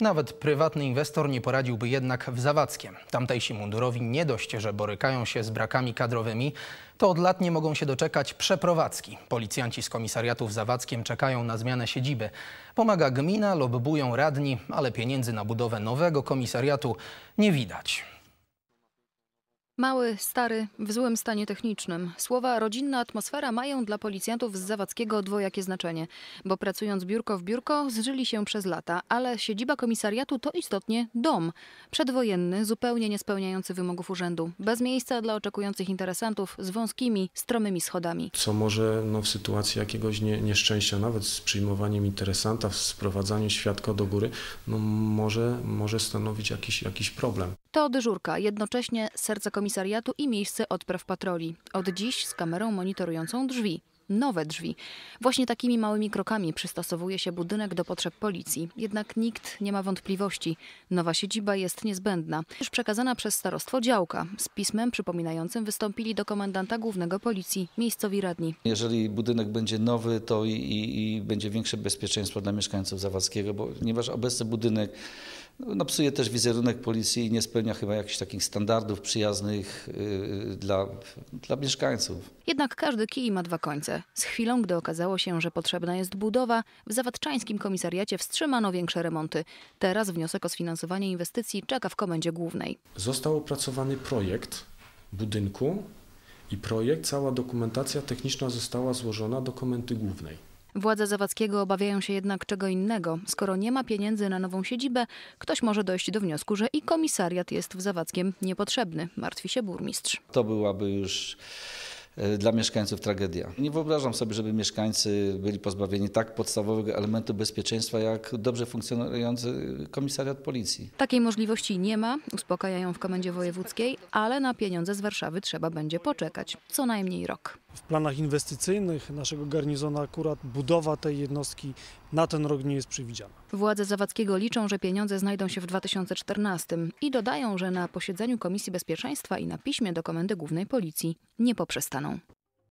Nawet prywatny inwestor nie poradziłby jednak w Zawadzkiem. Tamtejsi mundurowi nie dość, że borykają się z brakami kadrowymi, to od lat nie mogą się doczekać przeprowadzki. Policjanci z komisariatu w Zawadzkiem czekają na zmianę siedziby. Pomaga gmina, lobbują radni, ale pieniędzy na budowę nowego komisariatu nie widać. Mały, stary, w złym stanie technicznym. Słowa rodzinna atmosfera mają dla policjantów z Zawadzkiego dwojakie znaczenie, bo pracując biurko w biurko zżyli się przez lata, ale siedziba komisariatu to istotnie dom. Przedwojenny, zupełnie nie spełniający wymogów urzędu, bez miejsca dla oczekujących interesantów, z wąskimi, stromymi schodami. co może no, w sytuacji jakiegoś nie, nieszczęścia, nawet z przyjmowaniem interesanta, sprowadzaniem świadka do góry, no, może, może stanowić jakiś, jakiś problem. To dyżurka, jednocześnie serce komisariatu i miejsce odpraw patroli. Od dziś z kamerą monitorującą drzwi. Nowe drzwi. Właśnie takimi małymi krokami przystosowuje się budynek do potrzeb policji. Jednak nikt nie ma wątpliwości. Nowa siedziba jest niezbędna. Już przekazana przez starostwo działka. Z pismem przypominającym wystąpili do komendanta głównego policji miejscowi radni. Jeżeli budynek będzie nowy, to i, i, i będzie większe bezpieczeństwo dla mieszkańców Zawadzkiego, bo ponieważ obecny budynek no, psuje też wizerunek policji i nie spełnia chyba jakichś takich standardów przyjaznych yy, dla, dla mieszkańców. Jednak każdy kij ma dwa końce. Z chwilą, gdy okazało się, że potrzebna jest budowa, w zawadczańskim komisariacie wstrzymano większe remonty. Teraz wniosek o sfinansowanie inwestycji czeka w komendzie głównej. Został opracowany projekt budynku i projekt, cała dokumentacja techniczna została złożona do komendy głównej. Władze Zawadzkiego obawiają się jednak czego innego. Skoro nie ma pieniędzy na nową siedzibę, ktoś może dojść do wniosku, że i komisariat jest w Zawadzkiem niepotrzebny. Martwi się burmistrz. To byłaby już yy, dla mieszkańców tragedia. Nie wyobrażam sobie, żeby mieszkańcy byli pozbawieni tak podstawowego elementu bezpieczeństwa, jak dobrze funkcjonujący komisariat policji. Takiej możliwości nie ma, uspokajają w komendzie wojewódzkiej, ale na pieniądze z Warszawy trzeba będzie poczekać. Co najmniej rok. W planach inwestycyjnych naszego garnizonu akurat budowa tej jednostki na ten rok nie jest przewidziana. Władze Zawadzkiego liczą, że pieniądze znajdą się w 2014 i dodają, że na posiedzeniu Komisji Bezpieczeństwa i na piśmie do Komendy Głównej Policji nie poprzestaną.